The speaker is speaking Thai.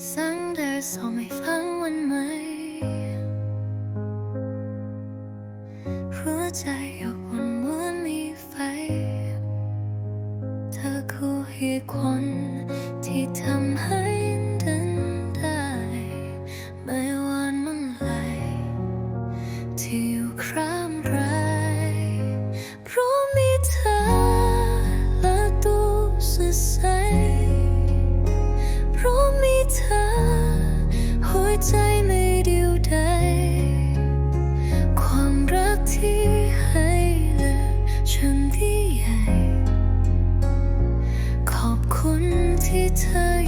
สั่งเดินส่งให้ฟังวันไหม หัวใจอบอุ่นเหมือนมีไฟ เธอคือเหตุผลที่ทำให 太